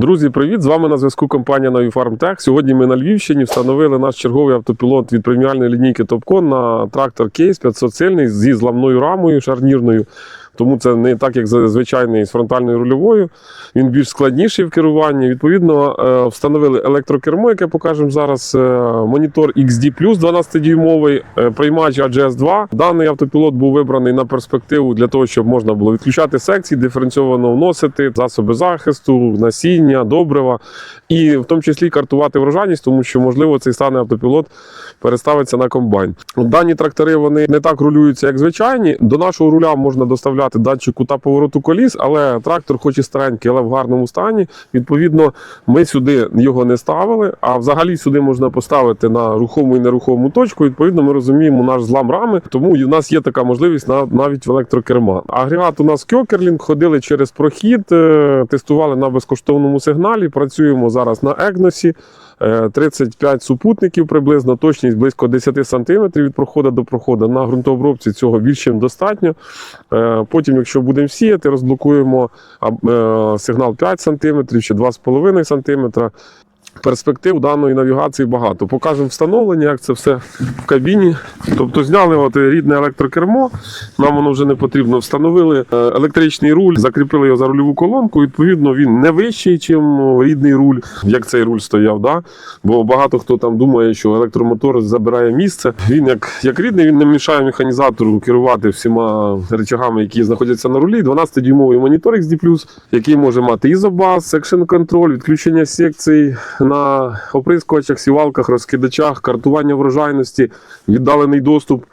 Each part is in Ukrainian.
Друзі, привіт! З вами на зв'язку компанія Нові Сьогодні ми на Львівщині встановили наш черговий автопілот від преміальної лінійки Топкон на трактор Кейс 500 сильний зі зламною рамою шарнірною. Тому це не так, як звичайний з фронтальною рульовою. Він більш складніший в керуванні. Відповідно, е, встановили електрокермо, яке покажемо зараз. е, Монітор XD 12-дюймовий, е, приймач AGS-2. Даний автопілот був вибраний на перспективу для того, щоб можна було відключати секції, диференційовано вносити засоби захисту, насіння, добрива і в тому числі картувати врожайність, тому що можливо цей стане автопілот переставиться на комбайн. Дані трактори вони не так рулюються, як звичайні. До нашого руля можна доставляти датчик кута повороту коліс, але трактор, хоч і старенький, але в гарному стані. Відповідно, ми сюди його не ставили. А взагалі сюди можна поставити на рухому і нерухому точку. Відповідно, ми розуміємо наш злам рами, тому в нас є така можливість на навіть в електрокерма. Агрегат у нас Кьокерлінг, ходили через прохід, е, тестували на безкоштовному сигналі. Працюємо зараз на Егносі. Е, 35 супутників приблизно, точність близько 10 см від проходу до проходу. На ґрунтообробці цього більш чим достатньо. Е, Потім, якщо будемо сіяти, розблокуємо е, сигнал 5 см чи 2,5 см. Перспектив даної навігації багато. Покажемо встановлення, як це все в кабіні. Тобто зняли от рідне електрокермо, нам воно вже не потрібно. Встановили е, електричний руль, закріпили його за рульову колонку. Відповідно, він не вищий, ніж рідний руль, як цей руль стояв. Да? Бо багато хто там думає, що електромотор забирає місце. Він як, як рідний, він не мішає механізатору керувати всіма речагами, які знаходяться на рулі. 12-дюймовий монітор XD+, який може мати ізобас, секшн контроль, відключення секцій на оприскувачах, сівалках, розкидачах, картування врожайності, віддалений доступ.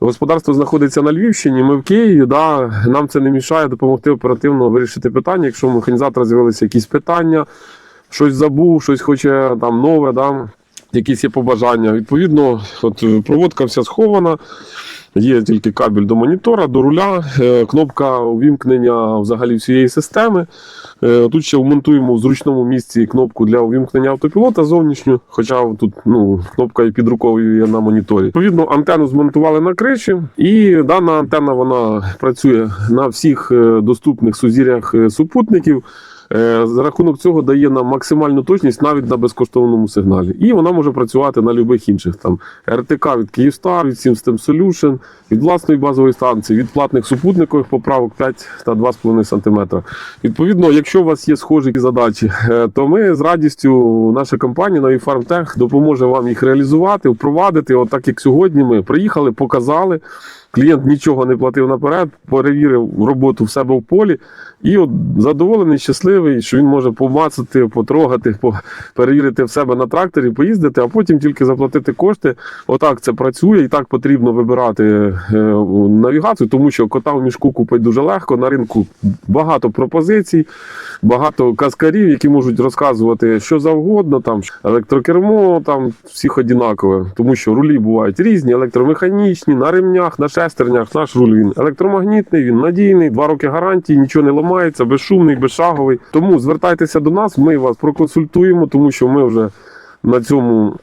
Господарство знаходиться на Львівщині, ми в Києві. Да, нам це не мішає допомогти оперативно вирішити питання. Якщо у механізатора з'явилися якісь питання, щось забув, щось хоче там нове, да, якісь є побажання. Відповідно, от проводка вся схована. Є тільки кабель до монітора, до руля, е, кнопка увімкнення взагалі всієї системи. Е, Тут ще вмонтуємо в зручному місці кнопку для увімкнення автопілота зовнішню, хоча тут ну, кнопка і під рукою є на моніторі. Відповідно, антенну змонтували на криші, і дана антенна вона працює на всіх е, доступних сузір'ях супутників. Е, За рахунок цього дає нам максимальну точність навіть на безкоштовному сигналі. І вона може працювати на будь-яких інших там РТК від Київстар, від System Solution, від власної базової станції, від платних супутникових поправок 5 та 2,5 см. Відповідно, якщо у вас є схожі задачі, е, то ми з радістю, наша компанія Нові Фармтех допоможе вам їх реалізувати, впровадити. От так як сьогодні ми приїхали, показали. Клієнт нічого не платив наперед, перевірив роботу в себе в полі і от задоволений, щасливий, що він може помацати, потрогати, перевірити в себе на тракторі, поїздити, а потім тільки заплатити кошти. Отак це працює, і так потрібно вибирати е, навігацію, тому що кота в мішку купити дуже легко. На ринку багато пропозицій, багато каскарів, які можуть розказувати що завгодно, там електрокермо, там всіх однакове, тому що рулі бувають різні, електромеханічні, на ремнях, на шестернях. Наш руль він електромагнітний, він надійний, два роки гарантії, нічого не ламається, безшумний, безшаговий. Тому звертайтеся до нас, ми вас проконсультуємо, тому що ми вже на цьому.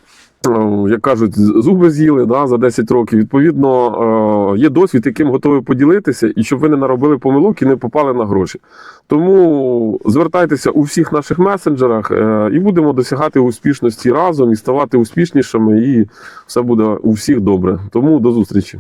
е, Як кажуть, зуби з'їли да, за 10 років. Відповідно, е, є досвід, яким готові поділитися, і щоб ви не наробили помилок і не попали на гроші. Тому звертайтеся у всіх наших месенджерах е, і будемо досягати успішності разом і ставати успішнішими, і все буде у всіх добре. Тому до зустрічі.